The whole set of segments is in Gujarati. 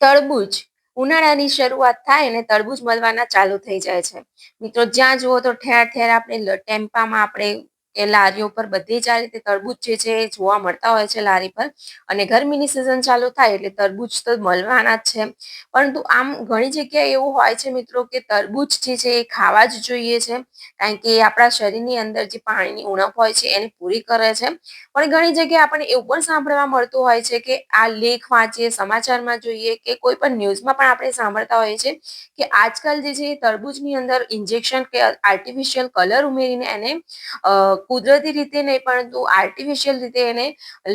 તરબૂચ. ઉનાળાની શરૂઆત થાય અને તરબૂચ મળવાના ચાલુ થઈ જાય છે. મિત્રો, જ્યાં જુઓ તો ઠેર ઠેર આપણે ટેમ્પામાં આપણે એ લારીઓ પર બધી જ આ રીતે તરબૂચ જે છે એ જોવા મળતા હોય છે લારી પર. અને ગરમીની સિઝન ચાલુ થાય એટલે તરબૂચ તો મળવાના જ છે. પરંતુ આમ ઘણી જગ્યાએ એવું હોય છે મિત્રો કે તરબૂચ જે છે એ ખાવા જ જોઈએ છે. કારણ કે એ આપણા શરીરની અંદર જે પાણીની ઉણપ હોય છે એને પૂરી કરે છે. પણ ઘણી જગ્યાએ આપણને એવું પણ સાંભળવા મળતું હોય છે કે આ લેખ વાંચીએ, સમાચારમાં જોઈએ કે કોઈ પણ ન્યૂઝમાં પણ આપણે સાંભળતા હોઈએ છીએ કે આજકાલ જે છે એ તરબૂચની અંદર ઇન્જેક્શન કે આર્ટિફિશિયલ કલર ઉમેરીને એને કુદરતી રીતે નહીં, પરંતુ આર્ટિફિશિયલ રીતે એને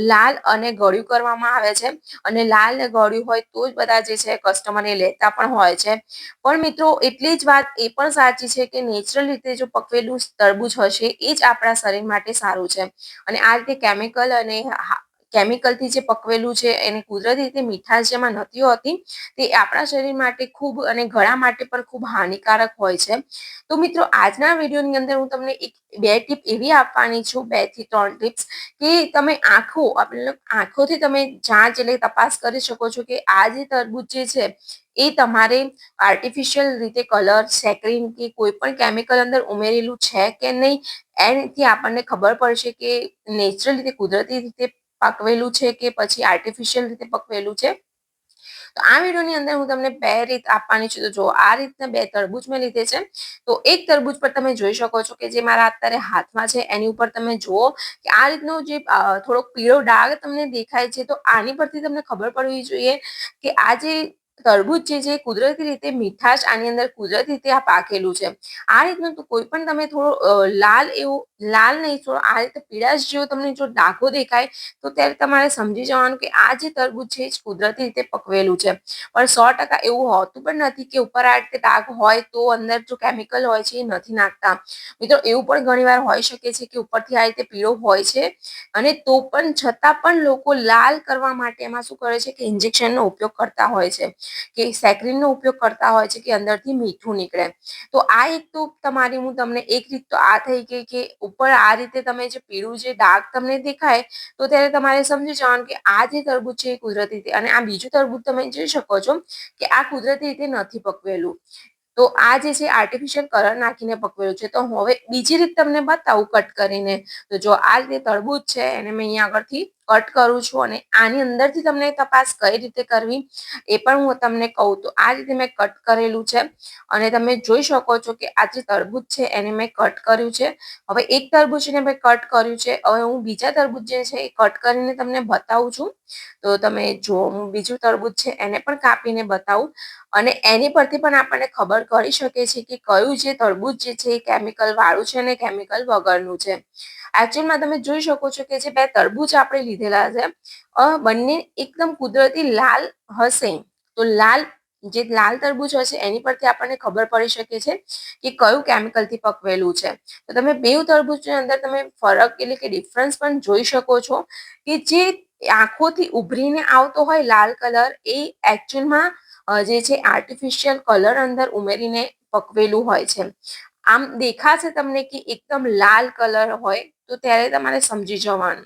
લાલ અને ગળ્યું કરવામાં આવે છે. અને લાલ ને ગળ્યું હોય તો જ બધા જે છે કસ્ટમર એ લેતા પણ હોય છે. પણ મિત્રો, એટલી જ વાત એ પણ સાચી છે કે નેચરલ રીતે જો પકવેલું તરબૂચ હશે, એ જ આપણા શરીર માટે સારું છે. અને આ રીતે કેમિકલ અને કેમિકલથી જે પકવેલું છે, એને કુદરતી રીતે મીઠાશ જેમાં નથી હોતી, તે આપણા શરીર માટે ખૂબ અને ગળા માટે પણ ખૂબ હાનિકારક હોય છે. તો મિત્રો, આજના વિડીયોની અંદર હું તમને એક, બે ટીપ એવી આપવાની છું, બેથી ત્રણ ટીપ્સ કે તમે આંખો આપણે આંખોથી તમે જાંચ એટલે તપાસ કરી શકો છો કે આ જે તરબૂચ જે છે, એ તમારે આર્ટિફિશિયલ રીતે કલર સેક્રીન કે કોઈ પણ કેમિકલ અંદર ઉમેરેલું છે કે નહીં? એનાથી આપણને ખબર પડશે કે નેચરલ રીતે, કુદરતી રીતે પકવેલું છે કે પછી આર્ટિફિશિયલ રીતે પકવેલું છે? તો આ વિડીયોની અંદર હું તમને બે રીત આપવાની છું. તો જો આ રીતના બે તરબૂચ મેં લીધે છે, તો એક તરબૂચ પર તમે જોઈ શકો છો કે જે મારા અત્યારે હાથમાં છે, એની ઉપર તમે જુઓ કે આ રીતનો જે થોડોક પીળો ડાઘ તમને દેખાય છે, તો આની પરથી તમને ખબર પડવી જોઈએ કે આ જે તરબૂચ જે છે કુદરતી રીતે મીઠાશ, આની અંદર કુદરતી રીતે આ પાકેલું છે. આ રીતનું તો કોઈ પણ તમે થોડો લાલ એવું, લાલ નહીં, થોડો આ રીતે પીળાશ જેવો તમને જો ડાઘો દેખાય, તો ત્યારે તમારે સમજી જવાનું કે આ જે તરબૂચ છે એ કુદરતી રીતે પકવેલું છે. પણ સો ટકા એવું હોતું પણ નથી કે ઉપર આ રીતે ડાઘ હોય તો અંદર જો કેમિકલ હોય છે એ નથી નાખતા. મિત્રો, એવું પણ ઘણીવાર હોઈ શકે છે કે ઉપરથી આ રીતે પીળો હોય છે અને તો પણ છતાં પણ લોકો લાલ કરવા માટે એમાં શું કરે છે કે ઇન્જેક્શનનો ઉપયોગ કરતા હોય છે. કે સેક્રીનનો ઉપયોગ કરતા હોય છે કે અંદરથી મીઠું નીકળે. તો આ એક તો તમારી હું તમને એક રીત તો આ થઈ ગઈ કે ઉપર આ રીતે તમે જે પીળું જે ડાઘ તમને દેખાય, તો ત્યારે તમારે સમજી જવાનું કે આ જે તરબૂચ છે એ કુદરતી રીતે અને આ બીજું તરબૂચ તમે જોઈ શકો છો કે આ કુદરતી રીતે નથી પકવેલું. તો આ જે છે આર્ટિફિશિયલ કલર નાખીને પકવેલું છે. તો હવે બીજી રીત તમને બતાવું કટ કરીને. તો જો આ રીતે તરબૂચ છે એને મેં અહીંયા આગળથી કટ કરું છું અને આની અંદરથી તમને તપાસ કઈ રીતે કરવી એ પણ હું તમને કહું. તો આ રીતે મેં કટ કરેલું છે અને તમે જોઈ શકો છો કે આ જે તરબૂચ છે એને મેં કટ કર્યું છે. હવે એક તરબૂચને મેં કટ કર્યું છે. હવે હું બીજા તરબૂચ જે છે એ કટ કરીને તમને બતાવું છું. તો તમે જો હું બીજું તરબૂચ છે એને પણ કાપીને બતાવું. અને એની પરથી પણ આપણને ખબર કરી શકે છે કે કયું જે તરબૂચ જે છે એ કેમિકલ વાળું છે અને કેમિકલ વગરનું છે. એકચ્યુઅલમાં તમે જોઈ શકો છો કે જે બે તરબૂચ આપણે લીધેલા છે બંને એકદમ કુદરતી લાલ હશે. તો લાલ, જે લાલ તરબૂચ હશે એની પરથી આપણને ખબર પડી શકે છે કે કયું કેમિકલથી પકવેલું છે. તો તમે બે તરબૂચની અંદર તમે ફરક એટલે કે ડિફરન્સ પણ જોઈ શકો છો કે જે આંખોથી ઉભરીને આવતો હોય લાલ કલર એ એકચ્યુઅલમાં જે છે આર્ટિફિશિયલ કલર અંદર ઉમેરીને પકવેલું હોય છે. આમ દેખાશે તમને કે એકદમ લાલ કલર હોય તો ત્યારે તમારે સમજી જવાનું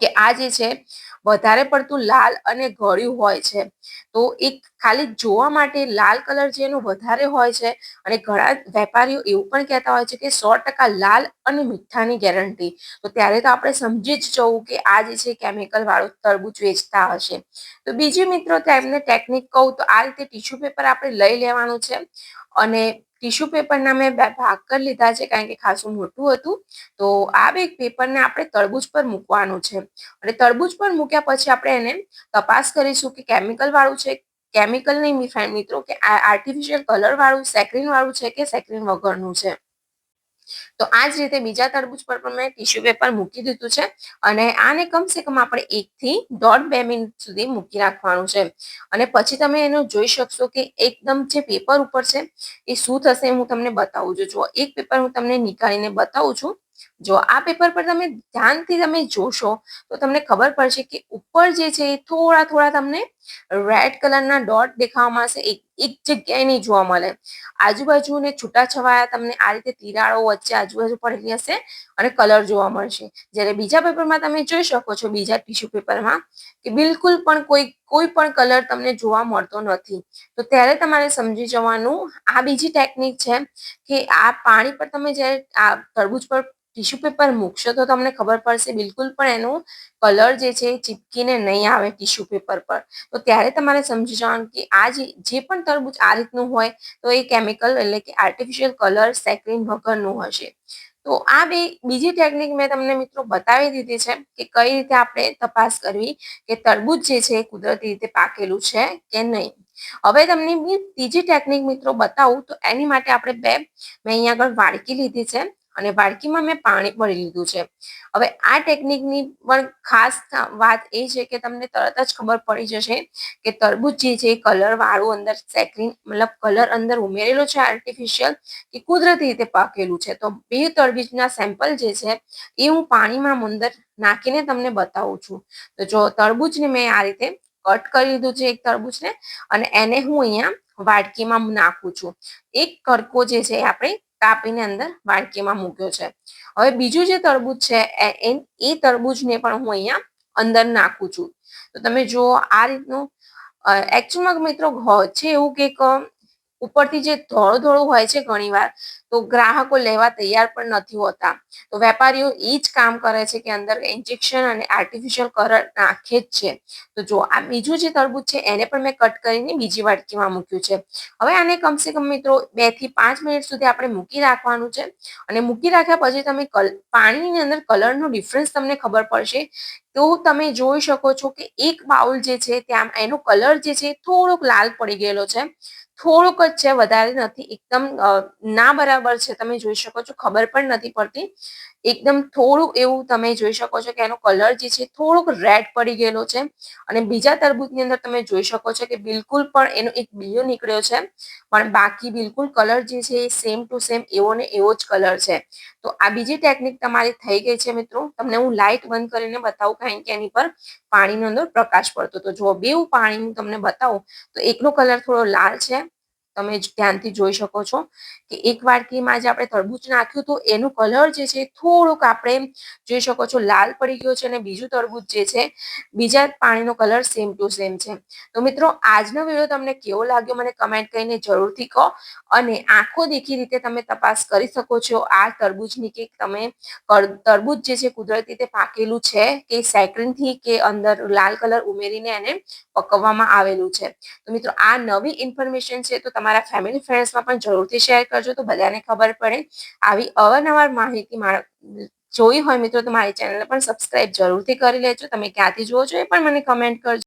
કે આ જે છે, વધારે પડતું લાલ અને ગળ્યું હોય છે. તો એક ખાલી જોવા માટે લાલ કલર જે એનો વધારે હોય છે અને ઘણા વેપારીઓ એવું પણ કહેતા હોય છે કે સો ટકા લાલ અને મીઠાની ગેરંટી. તો ત્યારે તો આપણે સમજી જ જવું કે આ જે છે કેમિકલ વાળું તરબૂચ વેચતા હશે. તો બીજી મિત્રો તેમને ટેકનિક કહું તો આ રીતે ટીશ્યુ પેપર આપણે લઈ લેવાનું છે અને ટીશ્યુ પેપરના મેં બે ભાગ કરી લીધા છે કારણ કે ખાસું મોટું હતું. તો આ બે પેપરને આપણે તરબૂચ પર મૂકવાનું છે. અને તરબૂચ પર મૂક્યા પછી આપણે એને તપાસ કરીશું કે કેમિકલ વાળું છે, કેમિકલ નહીં મિફાઈન મિત્રો, કે આર્ટિફિશિયલ કલર વાળું સેક્રીન વાળું છે કે સેક્રીન વગરનું છે? તો આ જ રીતે બીજા તરબૂચ પર પણ મેં ટીશ્યુ પેપર મૂકી દીધું છે અને આને કમસે કમ આપણે એકથી દોઢ બે મિનિટ સુધી મૂકી રાખવાનું છે. અને પછી તમે એનું જોઈ શકશો કે એકદમ જે પેપર ઉપર છે એ શું થશે હું તમને બતાવું છું. જો એક પેપર હું તમને નીકાળીને બતાવું છું. જો આ પેપર પર તમે ધ્યાનથી તમે જોશો, તો તમને ખબર પડશે કે ઉપર જે છે એ થોડા થોડા તમને રેડ કલરના ડોટ દેખાવામાં મળશે એક એક જગ્યાએ નહીં જોવા મળે. આજુબાજુ ને છૂટાછવાયા તમને આ રીતે તિરાડો વચ્ચે આજુબાજુ પડેલી હશે અને કલર જોવા મળશે. જ્યારે બીજા પેપરમાં તમે જોઈ શકો છો, બીજા ટીશ્યુ પેપરમાં કે બિલકુલ પણ કોઈ કોઈ પણ કલર તમને જોવા મળતો નથી. તો ત્યારે તમારે સમજી જવાનું આ બીજી ટેકનિક છે કે આ પાણી પર તમે જ્યારે આ તરબૂચ પર ટીશ્યુ પેપર મૂકશો તો તમને ખબર પડશે બિલકુલ પણ એનું કલર જે છે એ ચીપકીને નહીં આવે ટીશ્યુ પેપર પર. તો ત્યારે તમારે સમજી જવાનું કે આ જે પણ તરબૂચ આ રીતનું હોય તો એ કેમિકલ એટલે કે આર્ટિફિશિયલ કલર સેક્રીન વગરનું હશે. તો આ બે, બીજી ટેકનિક મેં તમને મિત્રો બતાવી દીધી છે કે કઈ રીતે આપણે તપાસ કરવી કે તરબૂચ જે છે એ કુદરતી રીતે પાકેલું છે કે નહીં. હવે તમને ત્રીજી ટેકનિક મિત્રો બતાવું તો એની માટે આપણે બે, મેં અહીંયા આગળ વાડકી લીધી છે. અને વાડકીમાં મેં પાણી ભરી લીધું છે. હવે આ ટેકનિકની પણ ખાસ વાત એ છે કે તમને તરત જ ખબર પડી જશે કે તરબૂચ જે છે કલર વાળું અંદર સેક્રીન મતલબ કલર અંદર ઉમેરેલો છે આર્ટિફિશિયલ કે કુદરતી રીતે પાકેલું છે. તો બે તરબૂચના સેમ્પલ જે છે એ હું પાણીમાં અંદર નાખીને તમને બતાવું છું. તો જો તરબૂચને મેં આ રીતે કટ કરી લીધું છે એક તરબૂચને અને એને હું અહીંયા વાટકીમાં નાખું છું. એક કરકો જે છે આપણે કાપીને અંદર વાડકીમાં મૂક્યો છે. હવે બીજું જે તરબૂચ છે, એ તરબૂચને પણ હું અહીંયા અંદર નાખું છું. તો તમે જુઓ આ રીતનું એકચ્યુઅલમાં મિત્રો છે એવું કે ઉપરથી જે ધોળું ધોળું હોય છે ઘણીવાર, તો ગ્રાહકો લેવા તૈયાર પણ નથી હોતા. તો વેપારીઓ એ જ કામ કરે છે કે અંદર ઇન્જેક્શન અને આર્ટિફિશિયલ કલર નાખે જ છે. તો જો આ બીજું જે તરબૂચ છે, એને પણ મેં કટ કરીને બીજી વાટકીમાં મૂક્યું છે. હવે આને કમસે કમ મિત્રો બેથી પાંચ મિનિટ સુધી આપણે મૂકી રાખવાનું છે. અને મૂકી રાખ્યા પછી તમે પાણીની અંદર કલરનો ડિફરન્સ તમને ખબર પડશે. તો તમે જોઈ શકો છો કે એક બાઉલ જે છે, ત્યાં એનો કલર જે છે, થોડોક લાલ પડી ગયેલો છે. થોડુંક જ છે, વધારે નથી. એકદમ ના બરાબર છે, તમે જોઈ શકો છો, ખબર પણ નથી પડતી. એકદમ થોડું એવું તમે જોઈ શકો છો કે એનો કલર જે છે થોડોક રેડ પડી ગયેલો છે. અને બીજા તરબૂચની અંદર તમે જોઈ શકો છો કે બિલકુલ પણ એનો એક બીયો નીકળ્યો છે. પણ બાકી બિલકુલ કલર જે છે એ સેમ ટુ સેમ એવો ને એવો જ કલર છે. તો આ બીજી ટેકનિક તમારી થઈ ગઈ છે મિત્રો. તમને હું લાઇટ બંધ કરીને બતાવું કારણ કે એની પર પાણીનો અંદર પ્રકાશ પડતો તો જો બેવું પાણી હું તમને બતાવું તો એકનો કલર થોડો લાલ છે. તમે ધ્યાનથી જોઈ શકો છો કે એક વાટકીમાં જે આપણે તરબૂચ નાખ્યું તો એનું કલર જે છે થોડુંક આપણે જોઈ શકો છો લાલ પડી ગયો છે અને બીજું તરબૂચ જે છે, બીજા પાણીનો કલર સેમ ટુ સેમ છે. તો મિત્રો, આજનો વીડિયો તમને કેવો લાગ્યો મને કમેન્ટ કરીને જરૂરથી કહો અને આંખો દેખી રીતે તમે તપાસ કરી શકો છો, આ તરબૂચની કે તમે તરબૂચ જે છે કુદરતી રીતે પાકેલું છે કે સેક્રિનથી કે અંદર લાલ કલર ઉમેરીને એને પકવવામાં આવેલું છે. તો મિત્રો, આ નવી ઇન્ફોર્મેશન છે તો તમારા ફેમિલી ફ્રેન્ડ્સમાં પણ જરૂરથી શેર કરજો તો બધાને ખબર પડે. આવી અવારનવાર માહિતી જોઈ હોય મિત્રો તો મારી ચેનલને પણ સબસ્ક્રાઇબ જરૂરથી કરી લેજો. તમે ક્યાંથી જુઓ છો એ પણ મને કમેન્ટ કરજો.